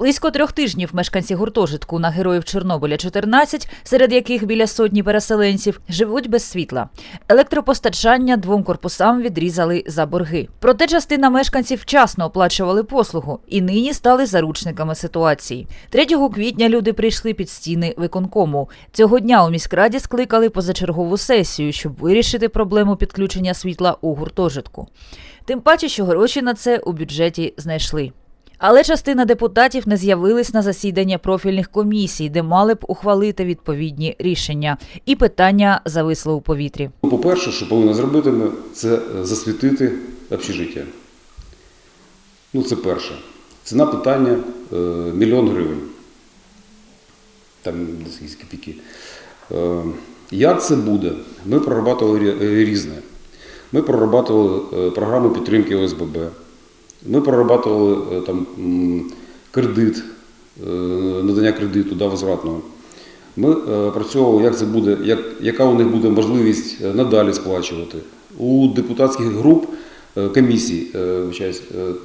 Близько трьох тижнів мешканці гуртожитку на героїв Чорнобиля 14, серед яких біля сотні переселенців, живуть без світла. Електропостачання двом корпусам відрізали за борги. Проте частина мешканців вчасно оплачували послугу і нині стали заручниками ситуації. 3 квітня люди прийшли під стіни виконкому. Цього дня у міськраді скликали позачергову сесію, щоб вирішити проблему підключення світла у гуртожитку. Тим паче, що гроші на це у бюджеті знайшли. Але частина депутатів не з'явились на засідання профільних комісій, де мали б ухвалити відповідні рішення, і питання зависло у повітрі. По-перше, що повинно зробити це е, засвітити общежиття. Ну, це перше. Ціна питання е, мільйон гривень. Там десь копійки. Е, як це буде? Ми прорабатували різне. Ми прорабатували програму підтримки ОСББ. Ми прорабатували е, там, кредит, е, надання кредиту да, возвратного. Ми е, працювали, як це буде, як, яка у них буде можливість надалі сплачувати. У депутатських груп комісій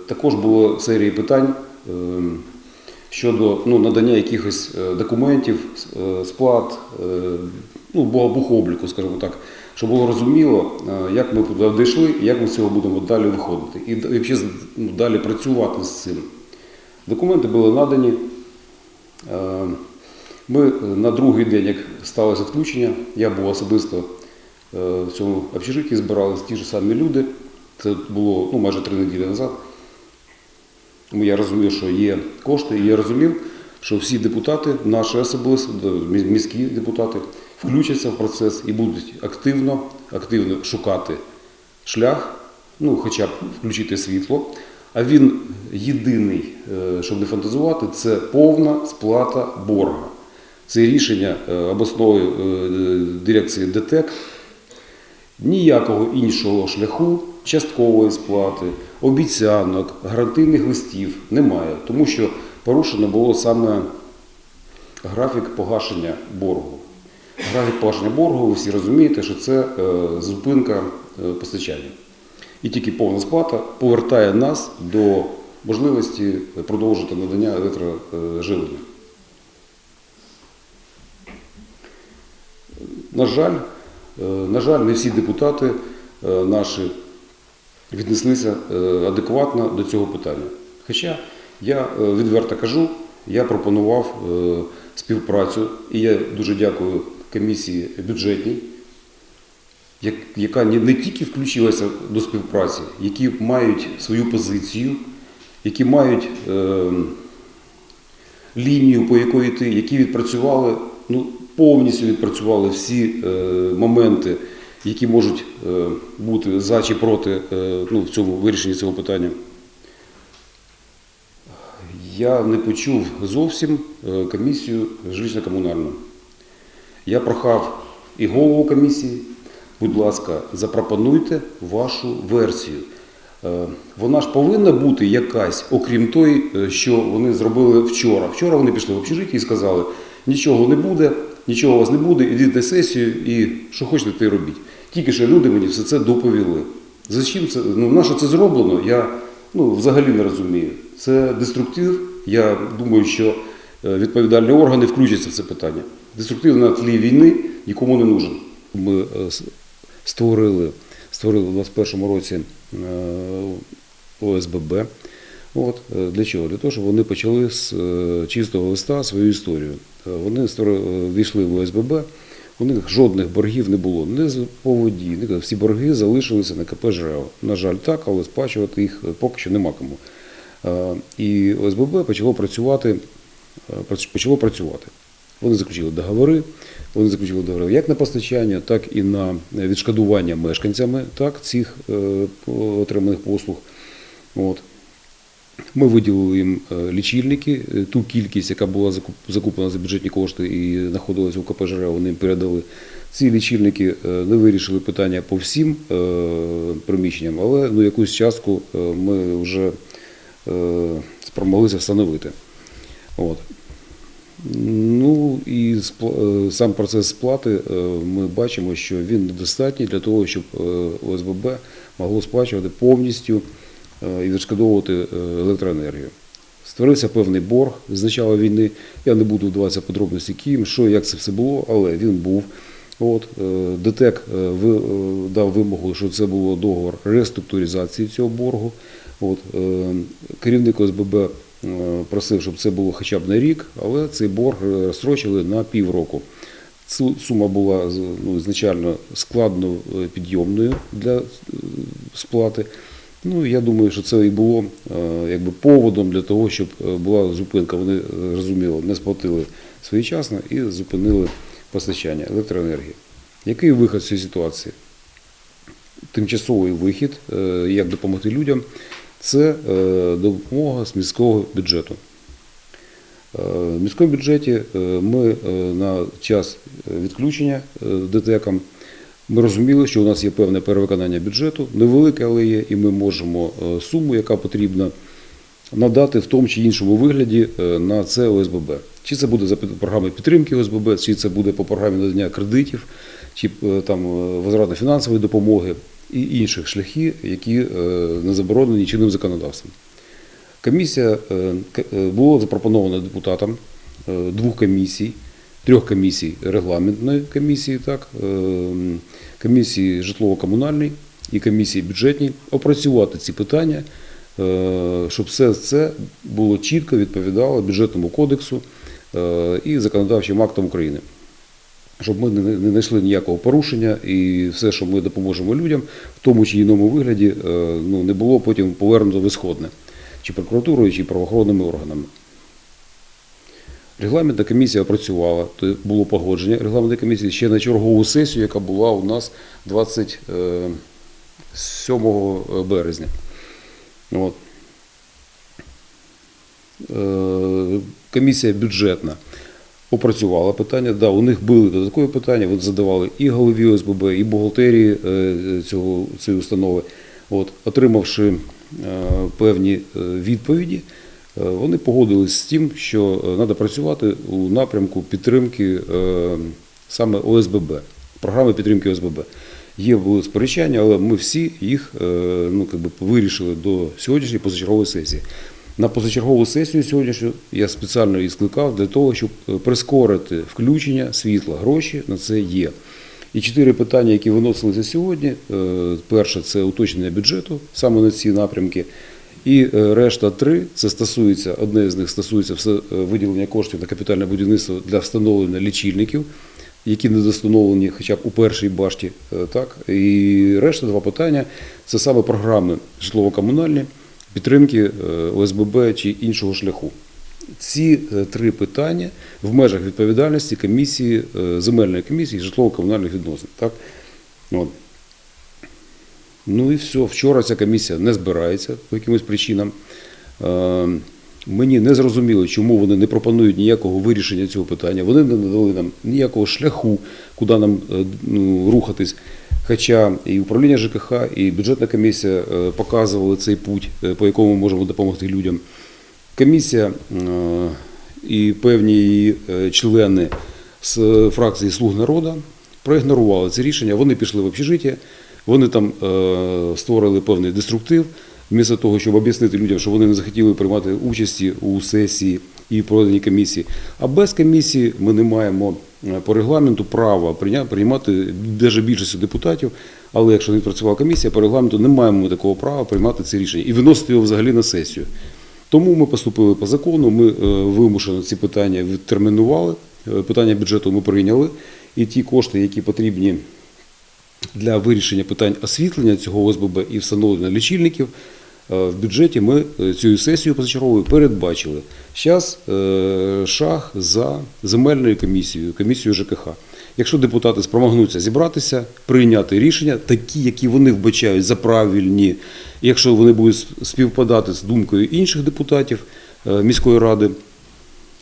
також було серії питань щодо ну, надання якихось документів, сплат, ну, бу- бухобліку, скажімо так, щоб було розуміло, е, як ми туди дійшли як ми з цього будемо далі виходити. І, взагалі ну, далі працювати з цим. Документи були надані. Е, Ми е, на другий день, як сталося відключення, я був особисто в цьому общежитті, збиралися ті ж самі люди. Це було ну, майже три неділі назад. Я розумів, що є кошти, і я розумів, що всі депутати, наші особисто, міські депутати, включаться в процес і будуть активно, активно шукати шлях, ну, хоча б включити світло. А він єдиний, е, щоб не фантазувати, це повна сплата борга. Це рішення е, обласної е, дирекції ДТЕК. Ніякого іншого шляху часткової сплати, обіцянок, гарантийних листів немає, тому що порушено було саме графік погашення боргу. Графік погашення боргу, ви всі розумієте, що це е, зупинка е, постачання. І тільки повна сплата повертає нас до можливості продовжити надання електроживлення. На жаль, е, на жаль, не всі депутати наші віднеслися адекватно до цього питання. Хоча я відверто кажу, я пропонував співпрацю, і я дуже дякую комісії бюджетній, яка не тільки включилася до співпраці, які мають свою позицію, які мають е, лінію, по якої йти, які відпрацювали, ну, повністю відпрацювали всі е, моменти, які можуть е, бути за чи проти е, ну, в цьому вирішенні цього питання. Я не почув зовсім е, комісію жилищно-комунальну. Я прохав і голову комісії, будь ласка, запропонуйте вашу версію. Е, Вона ж повинна бути якась, окрім той, е, що вони зробили вчора. Вчора вони пішли в общежиття і сказали, нічого не буде, нічого у вас не буде, ідіть на сесію і що хочете, те робіть. Тільки що люди мені все це доповіли. Зачем це? Ну, на що це зроблено, я ну, взагалі не розумію. Це деструктив. Я думаю, що е, відповідальні органи включаться в це питання. Деструктив на тлі війни нікому не нужен. Ми е, створили, створили у 2021 році е, ОСББ. От, е, для чого? Для того, щоб вони почали з чистого листа свою історію. Вони е, в ОСББ, у них жодних боргів не було. Не з по воді, ні- всі борги залишилися на КП ЖРЕО. На жаль, так, але сплачувати їх поки що нема кому. І ОСББ почало працювати, почало працювати. Вони заключили договори, вони заключили договори як на постачання, так і на відшкодування мешканцями так, цих е, отриманих послуг. От. Ми виділили їм е, лічильники, е, ту кількість, яка була закуп- закуплена за бюджетні кошти і знаходилася у КП вони їм передали. Ці лічильники е, не вирішили питання по всім е, приміщенням, але ну, якусь частку е, ми вже е, спромоглися встановити. От. І е, сам процес сплати е, ми бачимо, що він недостатній для того, щоб е, ОСББ могло сплачувати повністю і відшкодовувати електроенергію. Створився певний борг з начала війни. Я не буду вдаватися подробності ким, що, як це все було, але він був. От, ДТЕК дав вимогу, що це було договор реструктуризації цього боргу. От, керівник ОСББ просив, щоб це було хоча б на рік, але цей борг е, розстрочили на півроку. Цю сума була ну, ізначально складно е, підйомною для е, сплати. Ну, я думаю, що це і було е, якби поводом для того, щоб е, була зупинка. Вони е, зрозуміло не сплатили своєчасно і зупинили постачання електроенергії. Який вихід з цієї ситуації? Тимчасовий вихід, е, як допомогти людям, це е, допомога з міського бюджету. Е, В міському бюджеті е, ми на час відключення ДТЕКам ми розуміли, що у нас є певне перевиконання бюджету, невелике, але є, і ми можемо суму, яка потрібна, надати в тому чи іншому вигляді на це ОСББ. Чи це буде за програмою підтримки ОСББ, чи це буде по програмі надання кредитів, чи там е, фінансової допомоги і інших шляхів, які е, не заборонені чинним законодавством. Комісія е, е, було запропоновано депутатам двох комісій, трьох комісій регламентної комісії, так, комісії житлово-комунальної і комісії бюджетній опрацювати ці питання, щоб все це було чітко відповідало бюджетному кодексу і законодавчим актам України. Щоб ми не знайшли ніякого порушення і все, що ми допоможемо людям, в тому чи іному вигляді, е, ну, не було потім повернуто в ісходне чи прокуратурою, чи правоохоронними органами. Регламентна комісія опрацювала, то було погодження регламентної комісії ще на чергову сесію, яка була у нас 27 березня. От. Е, Комісія бюджетна опрацювала питання. Да, у них були додаткові питання, вони задавали і голові ОСББ, і бухгалтерії е, цього, цієї установи. От, отримавши е, певні е, відповіді, вони погодились з тим, що треба працювати у напрямку підтримки саме ОСББ, програми підтримки ОСББ. Є були сперечання, але ми всі їх ну, би, вирішили до сьогоднішньої позачергової сесії. На позачергову сесію сьогоднішню я спеціально її скликав для того, щоб е, прискорити включення світла. Гроші на це є. І чотири питання, які виносилися сьогодні. е, Перше це уточнення бюджету саме на ці напрямки. І е, решта три це стосується, одне з них стосується все виділення коштів на капітальне будівництво для встановлення лічильників, які не достановлені хоча б у першій башті. Так? І решта два питання це саме програми житлово-комунальні, підтримки е, ОСББ чи іншого шляху. Ці е, три питання в межах відповідальності комісії, е, земельної комісії житлово-комунальних відносин. Так? От. Ну і все. Вчора ця комісія не збирається по якимось причинам. Мені не зрозуміло, чому вони не пропонують ніякого вирішення цього питання. Вони не надали нам ніякого шляху, куди нам ну, рухатись. Хоча і управління ЖКХ, і бюджетна комісія е, показували цей путь, е, по якому ми можемо допомогти людям. Комісія е, і певні її члени з фракції Слуг народу проігнорували це рішення. Вони пішли в общежиття, вони там створили певний деструктив, вмісто того, щоб об'яснити людям, що вони не захотіли приймати участі у сесії і проведенні комісії. А без комісії ми не маємо по регламенту прийня- приймати навіть більшістю депутатів. Але якщо не працювала комісія, по регламенту не маємо ми такого права приймати це рішення і виносити його взагалі на сесію. Тому ми поступили по закону, ми е, вимушено ці питання відтермінували. Е, Питання бюджету ми прийняли, і ті кошти, які потрібні для вирішення питань освітлення цього ОСББ і встановлення лічильників, е, в бюджеті ми е, цю сесію позачерговою передбачили. Зараз шаг за земельною комісією, комісією ЖКХ. Якщо депутати спромагнуться зібратися, прийняти рішення, такі, які вони вбачають за правильні, якщо вони будуть співпадати з думкою інших депутатів е, міської ради,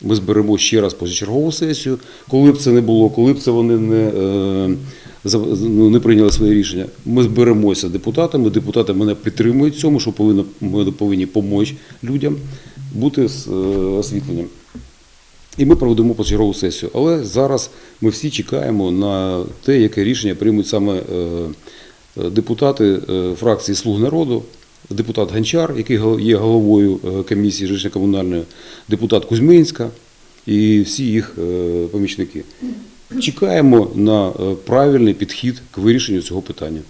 ми зберемо ще раз позачергову сесію. Коли б це не було, коли б це вони не, е, ну, не прийняли своє рішення, ми зберемося депутатами. Депутати мене підтримують в цьому, що повинно, ми повинні допомогти людям бути з е, освітленням. І ми проведемо позачергову сесію. Але зараз ми всі чекаємо на те, яке рішення приймуть саме е, е, депутати фракції Слуг народу депутат Гончар, який є головою комісії жилищно-комунальної, депутат Кузьминська і всі їх помічники. Чекаємо на е, правильний підхід к вирішенню цього питання.